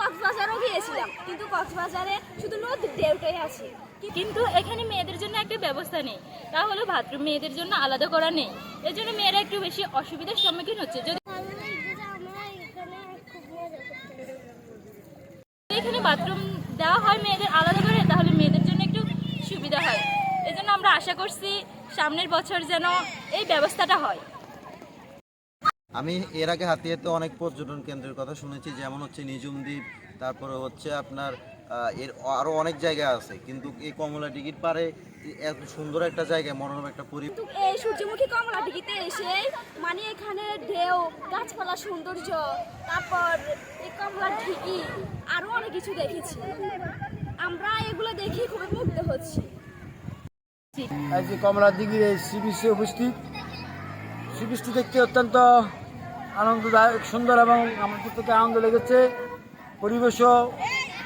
কক্সবাজারও গিয়েছিলাম, কিন্তু কক্সবাজারে শুধু নদীর আছে। কিন্তু এখানে মেয়েদের জন্য একটা ব্যবস্থা নেই। তা হলো বাথরুম মেয়েদের জন্য আলাদা করা নেই। এর জন্য মেয়েরা একটু বেশি অসুবিধার সম্মুখীন হচ্ছে। যদি এখানে বাথরুম দেওয়া হয় মেয়েদের আলাদা করে, তাহলে মেয়েদের জন্য একটু সুবিধা হয়। এজন্য আমরা আশা করছি সামনের বছর যেন এই ব্যবস্থাটা হয়। আমি এর আগে হাতিয়াতে অনেক পর্যটন কেন্দ্রের কথা শুনেছি যেমন হচ্ছে নিজুম দ্বীপ তারপরে হচ্ছে আপনার এর আরও অনেক জায়গা আছে কিন্তু এই কমলা ডিগির পারে এত সুন্দর একটা জায়গা মনোরম একটা পরিবেশ এই সূর্যমুখী কমলা দিঘিতে এসে মানে এখানে ঢেউ গাছপালা সৌন্দর্য তারপর এই কমলা ঢিকি আরও অনেক কিছু দেখেছি। আমরা এগুলো দেখে খুবই মুগ্ধ হচ্ছি। আজ যে কমলা দিঘির এই সি বিচে উপস্থিত। সি বিচটি দেখতে অত্যন্ত আনন্দদায়ক সুন্দর এবং আমাদের থেকে আনন্দ লেগেছে। পরিবেশও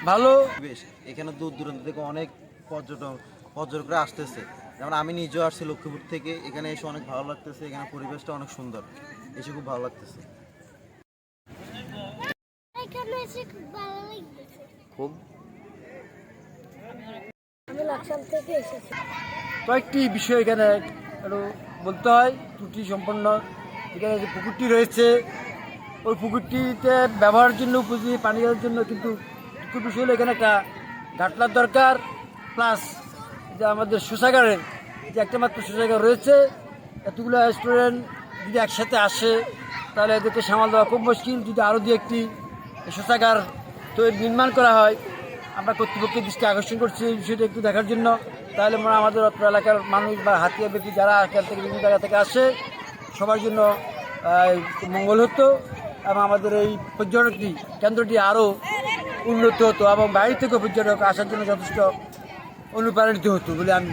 ভালো। বেশ এখানে দূর দূরান্ত থেকে অনেক পর্যটন পর্যটকরা আসতেছে। যেমন আমি নিজেও আসছি লক্ষ্মীপুর থেকে এখানে এসে অনেক ভালো লাগতেছে এখানে পরিবেশটা অনেক সুন্দর এসে খুব ভালো লাগতেছে। খুব খুব। আমি লাকসাম থেকে এসেছি। কয়েকটি বিষয় এখানে একটু বলতে হয়, ত্রুটি সম্পন্ন। এখানে যে পুকুরটি রয়েছে, ওই পুকুরটিতে ব্যবহারের জন্য উপযোগী পানি দেওয়ার জন্য কিন্তু একটু বিষয় হলো এখানে একটা ঘাটলার দরকার প্লাস যে আমাদের শৌচাগারের যে একটা মাত্র শৌচাগার রয়েছে, এতগুলো স্টুডেন্ট যদি একসাথে আসে, তাহলে এদেরকে সামাল দেওয়া খুব মুশকিল। যদি আরও দু একটি শৌচাগার তৈরি নির্মাণ করা হয়, আমরা কর্তৃপক্ষের দৃষ্টি আকর্ষণ করছি এই বিষয়টা একটু দেখার জন্য। তাহলে মনে আমাদের অত্র এলাকার মানুষ বা হাতিয়া ব্যক্তি যারা এখান থেকে বিভিন্ন জায়গা থেকে আসে, সবার জন্য মঙ্গল হতো এবং আমাদের এই পর্যটকটি কেন্দ্রটি আরও উন্নত হতো এবং বাইরে থেকে পর্যটক আসার জন্য যথেষ্ট অনুপ্রাণিত হতো বলে আমি